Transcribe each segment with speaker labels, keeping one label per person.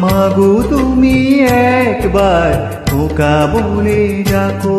Speaker 1: মাগো তুমি একবার খোকা বলে ডাকো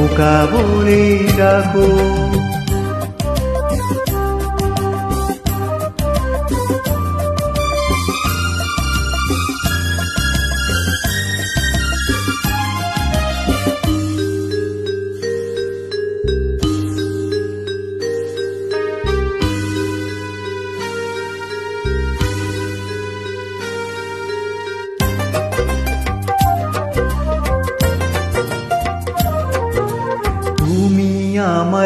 Speaker 1: খোকা বলে ডাকো।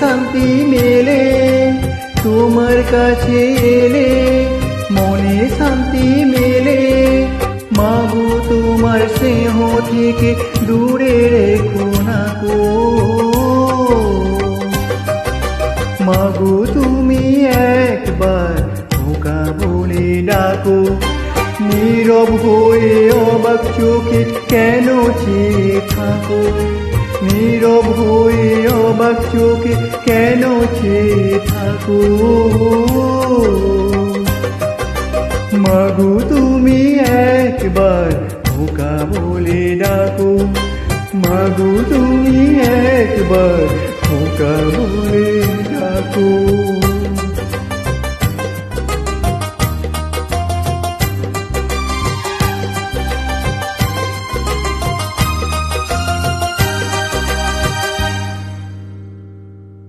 Speaker 1: শান্তি মেলে, তোমার কাছে এলে মনে শান্তি মেলে। মাগো, তোমার স্নেহ থেকে দূরে রেখো না গো। মাগো, তুমি একবার খোকা বলে ডাকো। নীরব হয়ে অবাক চোখে কেন চেয়ে থাকো? নীরব হয়ে অবাক কেন চেয়ে থাকো? মাগো, তুমি একবার খোকা বলে ডাকো। মাগো, তুমি একবার খোকা বলে ডাকো।